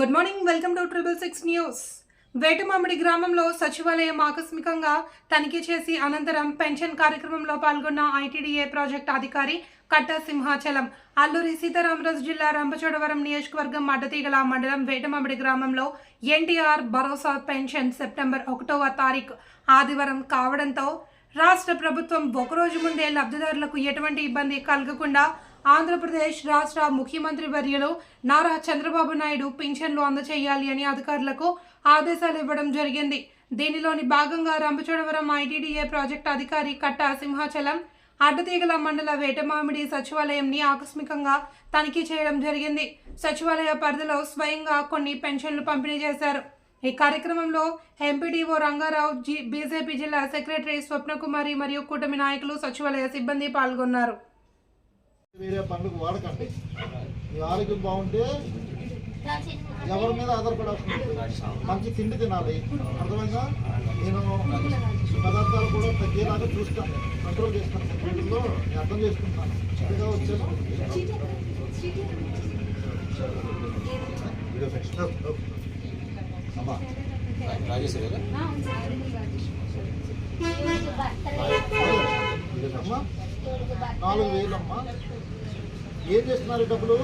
Good morning welcome డౌట్ triple six news Vetamamidi గ్రామంలో సచివాలయం ఆకస్మికంగా తనిఖీ చేసి అనంతరం పెన్షన్ కార్యక్రమంలో పాల్గొన్న ఐటీడీఏ ప్రాజెక్ట్ అధికారి కట్ట సింహాచలం అల్లూరి సీతారామరాజు జిల్లా రంపచోడవరం నియోజకవర్గం అడ్డతీగల మండలం వేటమామిడి గ్రామంలో ఎన్టీఆర్ భరోసా పెన్షన్ సెప్టెంబర్ ఒకటవ తారీఖు ఆదివారం కావడంతో రాష్ట్ర ప్రభుత్వం ఒకరోజు ముందే లబ్ధిదారులకు ఎటువంటి ఇబ్బంది కలగకుండా ఆంధ్రప్రదేశ్ రాష్ట్ర ముఖ్యమంత్రి వర్యులు నారా చంద్రబాబు నాయుడు పింఛన్లు అందచేయాలి అని అధికారులకు ఆదేశాలు ఇవ్వడం జరిగింది. దీనిలోని భాగంగా రంపచోడవరం ఐటీడీఏ ప్రాజెక్ట్ అధికారి కట్ట సింహాచలం అడ్డతీగల మండల వేటమామిడి సచివాలయంని ఆకస్మికంగా తనిఖీ చేయడం జరిగింది. సచివాలయ పరిధిలో స్వయంగా కొన్ని పెన్షన్లు పంపిణీ చేశారు. ఈ కార్యక్రమంలో ఎంపీడీఓ రంగారావు జి బీజేపీ జిల్లా సెక్రటరీ స్వప్నకుమారి మరియు కూటమి నాయకులు సచివాలయ సిబ్బంది పాల్గొన్నారు. వేరే పనులకు వాడకండి. మీ ఆరోగ్యం బాగుంటే ఎవరి మీద ఆధారపడాల్సింది మంచి తిండి తినాలి. అర్థమైందా? నేను పదార్థాలు కూడా తగ్గేలాగా చూస్తాను. కంట్రోల్ చేస్తాను. నేను అర్థం చేసుకుంటాను. ఇదిగా వచ్చాను అమ్మా. రాజేశ్వరి అమ్మా. నాలుగు వేలు అమ్మా. ఏం చేస్తున్నారు డబ్బులు?